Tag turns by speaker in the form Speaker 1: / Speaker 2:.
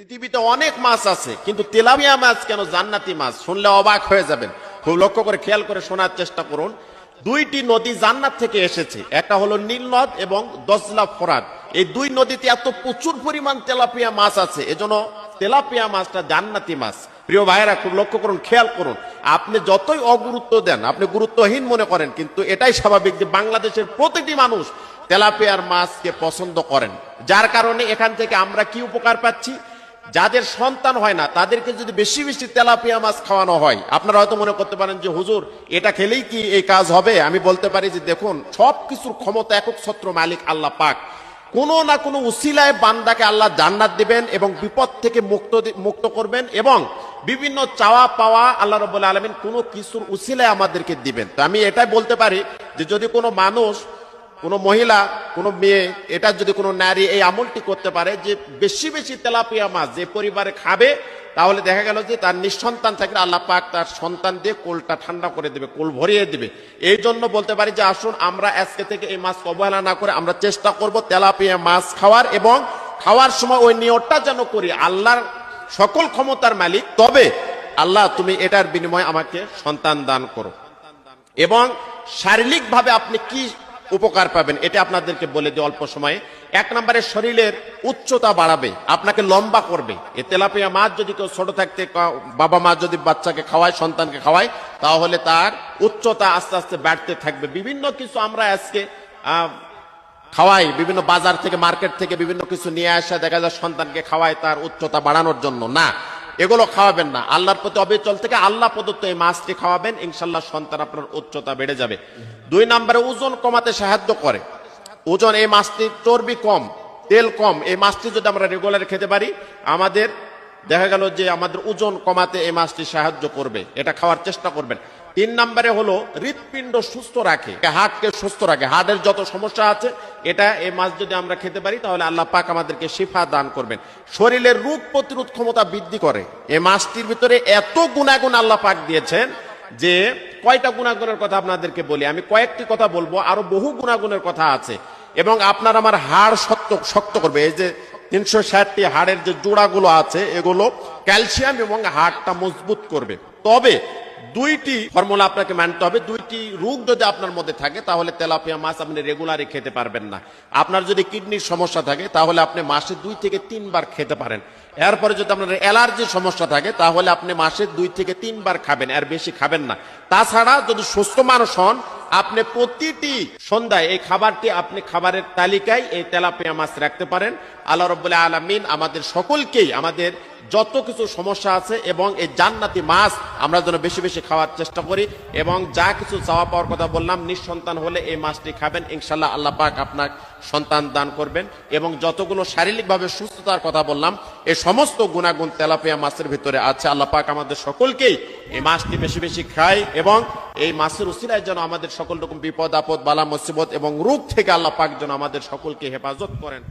Speaker 1: পৃথিবীতে অনেক মাছ আছে, কিন্তু তেলাপিয়া মাছ কেন জান্নাতি মাছ? শুনলে অবাক হয়ে যাবেন। খুব লক্ষ্য করে খেয়াল করে শোনার চেষ্টা করুন। দুইটি নদী জান্নাত থেকে এসেছে। একটা হলো নীল নদ এবং দজলা ফরাদ এই দুই নদীতে এত প্রচুর পরিমাণ তেলাপিয়া মাছ আছে। এজন্য তেলাপিয়া মাছটা জান্নাতি মাছ। প্রিয় ভাইয়েরা, খুব লক্ষ্য করুন, খেয়াল করুন। আপনি যতই অগুরুত্ব দেন, আপনি গুরুত্বহীন মনে করেন, কিন্তু এটাই স্বাভাবিক যে বাংলাদেশের প্রতিটি মানুষ তেলাপিয়ার মাছকে পছন্দ করেন। যার কারণে এখান থেকে আমরা কি উপকার পাচ্ছি? যাদের সন্তান হয় না, তাদেরকে যদি বেশি বেশি তেলাপিয়া মাছ খাওয়ানো হয়, আপনারা হয়তো মনে করতে পারেন যে, হুজুর, এটা খেলেই কি এই কাজ হবে? আমি বলতে পারি যে, দেখুন সব কিছুর ক্ষমতা একক ছত্র মালিক আল্লাহ পাক। কোনো না কোনো উসিলায় বান্দাকে আল্লাহ জান্নাত দিবেন এবং বিপদ থেকে মুক্ত মুক্ত করবেন এবং বিভিন্ন চাওয়া পাওয়া আল্লাহ রব্বুল আলমিন কোনো কিছুর উসিলায় আমাদেরকে দিবেন। তো আমি এটাই বলতে পারি যে, যদি কোনো মানুষ কোনো মহিলা, কোনো মেয়ে, এটা যদি কোনো নারী এই আমলটি করতে পারে যে বেশি বেশি তেলাপিয়া মাছ যে পরিবারে খাবে, তাহলে দেখা গেল যে তার নিঃসন্তান থাকলে আল্লাহ পাক তার সন্তান দিয়ে কোলটা ঠান্ডা করে দেবে, কোল ভরিয়ে দেবে। এই জন্য বলতে পারি যে আসুন আমরা আজকে থেকে এই মাছ অবহেলা না করে আমরা চেষ্টা করব তেলাপিয়া মাছ খাওয়ার এবং খাওয়ার সময় ওই নিয়তটা যেন করি, আল্লাহর সকল ক্ষমতার মালিক। তবে আল্লাহ তুমি এটার বিনিময়ে আমাকে সন্তান দান করো। এবং শারীরিকভাবে আপনি কি উপকার পাবেন, এটা আপনাদেরকে বলে দিই অল্প সময়ে। এক নম্বরে শরীরের উচ্চতা বাড়াবে, আপনাকে লম্বা করবে। এ তেলাপিয়া মাছ যদি কেউ ছোট থাকতে বাবা মা যদি বাচ্চাকে খাওয়ায়, সন্তানকে খাওয়ায়, তাহলে তার উচ্চতা আস্তে আস্তে বাড়তে থাকবে। বিভিন্ন কিছু আমরা আজকে খাওয়াই, বিভিন্ন বাজার থেকে, মার্কেট থেকে বিভিন্ন কিছু নিয়ে আসা, দেখা যায় সন্তানকে খাওয়ায় তার উচ্চতা বাড়ানোর জন্য। না এগুলো খাওয়াবেন না। আল্লাহর প্রতি অবিচল থেকে আল্লাহ প্রদত্ত এই মাছটি খাওয়াবেন, ইনশাল্লাহ সন্তান আপনার উচ্চতা বেড়ে যাবে। দুই নম্বরে, ওজন কমাতে সাহায্য করে। ওজন, এই মাছটি চর্বি কম, তেল কম। এই মাছটি যদি আমরা রেগুলার খেতে পারি, আমাদের দেখা গেল যে আমাদের ওজন কমাতে এই মাছটি সাহায্য করবে। এটা খাওয়ার চেষ্টা করবেন। তিন নম্বরে হলো হৃৎপিণ্ড সুস্থ রাখে হার্টকে সুস্থ রাখে। হার্টের যত সমস্যা আছে, এটা এই মাছ যদি আমরা খেতে পারি, তাহলে আল্লাহ পাক আমাদেরকে শিফা দান করবেন। শরীরের রোগ প্রতিরোধ ক্ষমতা বৃদ্ধি করে। এই মাছটির ভিতরে এত গুণাগুণ আল্লাহ পাক দিয়েছেন যে, কয়টা গুণাগুণের কথা আপনাদেরকে বলি। আমি কয়েকটি কথা বলব, আরও বহু গুণাগুণের কথা আছে। এবং আপনার আমার হাড় শক্ত শক্ত করবে। এই যে তিনশো ষাটটি হাড়ের যে জোড়াগুলো আছে, এগুলো ক্যালসিয়াম এবং হাড়টা মজবুত করবে। তবে দুইটি ফর্মুলা আপনাকে মানতে হবে, দুইটি রোগ যদি আপনার মধ্যে থাকে, তাহলে তেলাপিয়া মাছ আপনি রেগুলারই খেতে পারবেন না। আপনার যদি কিডনির সমস্যা থাকে, তাহলে আপনি মাসে দুই থেকে তিনবার খেতে পারেন। এরপরে যদি আপনার অ্যালার্জির সমস্যা থাকে, তাহলে আপনি মাসে দুই থেকে তিনবার খাবেন আর বেশি খাবেন না। তাছাড়া যদি সুস্থ মানুষ হন, আপনি প্রতিটি সন্ধ্যায় এই খাবারটি আপনি খাবারের তালিকায় এই তেলাপিয়া মাছ রাখতে পারেন। আল্লাহ রব্বুল্লাহ আলমিন আমাদের সকলকেই, আমাদের যত কিছু সমস্যা আছে এবং এই জান্নাতি মাছ আমরা যেন বেশি বেশি খাওয়ার চেষ্টা করি এবং যা কিছু চাওয়া পাওয়ার কথা বললাম, নিঃসন্তান হলে এই মাছটি খাবেন। ইনশাল্লাহ আল্লাহ পাক আপনার সন্তান দান করবেন এবং যতগুলো শারীরিকভাবে সুস্থতার কথা বললাম, এই সমস্ত গুণাগুণ তেলাপিয়া মাছের ভিতরে আছে। আল্লাহ পাক আমাদের সকলকেই এই মাছটি বেশি বেশি খায় এবং এই মাছের উসিলায় যেন আমাদের সকল রকম বিপদ, আপদ, বালা, মুসিবত এবং রোগ থেকে আল্লাহ পাক যেন আমাদের সকলকে হেফাজত করেন।